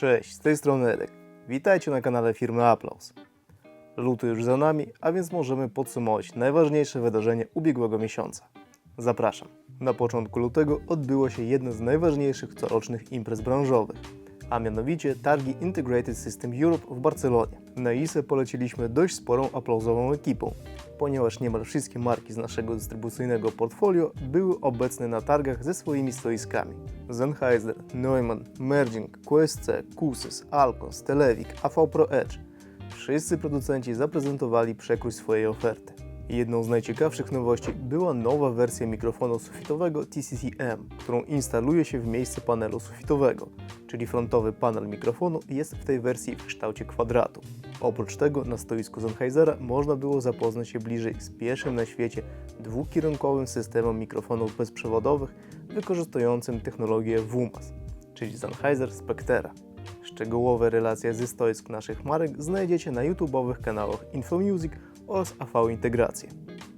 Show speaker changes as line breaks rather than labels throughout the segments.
Cześć, z tej strony Edek. Witajcie na kanale firmy Applause. Luty już za nami, a więc możemy podsumować najważniejsze wydarzenie ubiegłego miesiąca. Zapraszam. Na początku lutego odbyło się jedno z najważniejszych corocznych imprez branżowych, a mianowicie targi Integrated System Europe w Barcelonie. Na ISE poleciliśmy dość sporą aplauzową ekipą, ponieważ niemal wszystkie marki z naszego dystrybucyjnego portfolio były obecne na targach ze swoimi stoiskami. Sennheiser, Neumann, Merging, QSC, Kusys, Alcon, Stelevik, AV Pro Edge Wszyscy producenci zaprezentowali przekrój swojej oferty. Jedną z najciekawszych nowości była nowa wersja mikrofonu sufitowego TCC-M, którą instaluje się w miejsce panelu sufitowego, czyli frontowy panel mikrofonu jest w tej wersji w kształcie kwadratu. Oprócz tego na stoisku Sennheisera można było zapoznać się bliżej z pierwszym na świecie dwukierunkowym systemem mikrofonów bezprzewodowych wykorzystującym technologię WMAS, czyli Sennheiser Spectera. Szczegółowe relacje ze stoisk naszych marek znajdziecie na YouTube'owych kanałach InfoMusic oraz AV Integracje.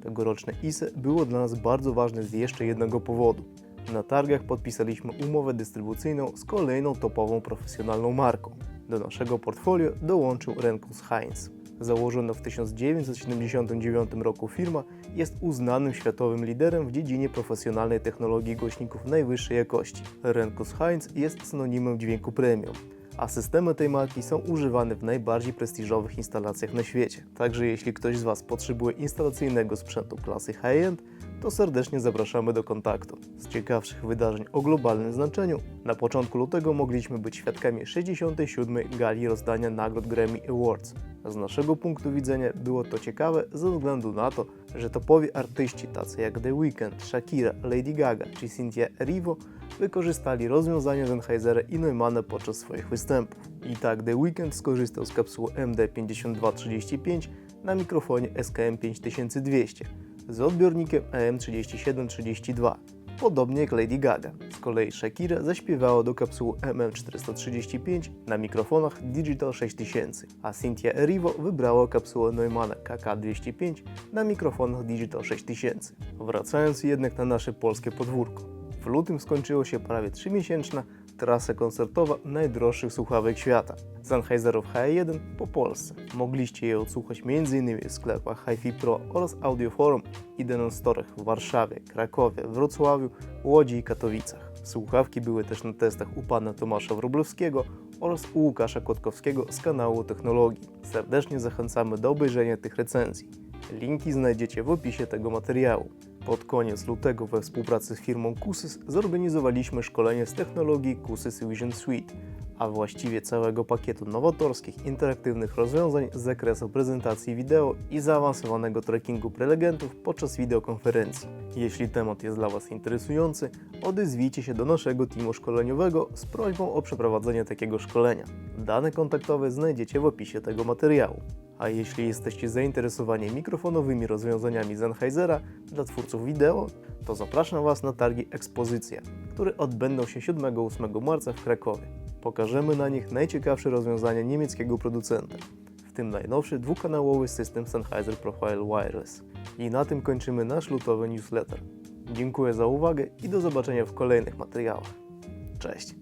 Tegoroczne ISE było dla nas bardzo ważne z jeszcze jednego powodu. Na targach podpisaliśmy umowę dystrybucyjną z kolejną topową profesjonalną marką. Do naszego portfolio dołączył Renkus Heinz. Założona w 1979 roku firma jest uznanym światowym liderem w dziedzinie profesjonalnej technologii głośników najwyższej jakości. Renkus Heinz jest synonimem dźwięku premium a systemy tej marki są używane w najbardziej prestiżowych instalacjach na świecie. Także jeśli ktoś z Was potrzebuje instalacyjnego sprzętu klasy high-end, to serdecznie zapraszamy do kontaktu. Z ciekawszych wydarzeń o globalnym znaczeniu, na początku lutego mogliśmy być świadkami 67. gali rozdania nagród Grammy Awards. Z naszego punktu widzenia było to ciekawe ze względu na to, że topowi artyści tacy jak The Weeknd, Shakira, Lady Gaga czy Cynthia Erivo wykorzystali rozwiązania Sennheisera i Neumanna podczas swoich występów. I tak The Weeknd skorzystał z kapsuły MD5235 na mikrofonie SKM 5200 z odbiornikiem AM3732, podobnie jak Lady Gaga. Z kolei Shakira zaśpiewała do kapsuły MM435 na mikrofonach Digital 6000, a Cynthia Erivo wybrała kapsułę Neumanna KK205 na mikrofonach Digital 6000. Wracając jednak na nasze polskie podwórko. W lutym skończyło się prawie 3-miesięczna trasa koncertowa najdroższych słuchawek świata. Sennheiserów H1 po Polsce. Mogliście je odsłuchać m.in. w sklepach HiFi Pro oraz Audioforum i Denon Storech w Warszawie, Krakowie, Wrocławiu, Łodzi i Katowicach. Słuchawki były też na testach u pana Tomasza Wróblewskiego oraz u Łukasza Kotkowskiego z kanału Technologii. Serdecznie zachęcamy do obejrzenia tych recenzji. Linki znajdziecie w opisie tego materiału. Pod koniec lutego we współpracy z firmą Kusys zorganizowaliśmy szkolenie z technologii Kusys Vision Suite, a właściwie całego pakietu nowatorskich, interaktywnych rozwiązań z zakresu prezentacji wideo i zaawansowanego trackingu prelegentów podczas wideokonferencji. Jeśli temat jest dla Was interesujący, odezwijcie się do naszego teamu szkoleniowego z prośbą o przeprowadzenie takiego szkolenia. Dane kontaktowe znajdziecie w opisie tego materiału. A jeśli jesteście zainteresowani mikrofonowymi rozwiązaniami Sennheisera dla twórców wideo, to zapraszam Was na targi Ekspozycja, które odbędą się 7-8 marca w Krakowie. Pokażemy na nich najciekawsze rozwiązania niemieckiego producenta, w tym najnowszy dwukanałowy system Sennheiser Profile Wireless. I na tym kończymy nasz lutowy newsletter. Dziękuję za uwagę i do zobaczenia w kolejnych materiałach. Cześć!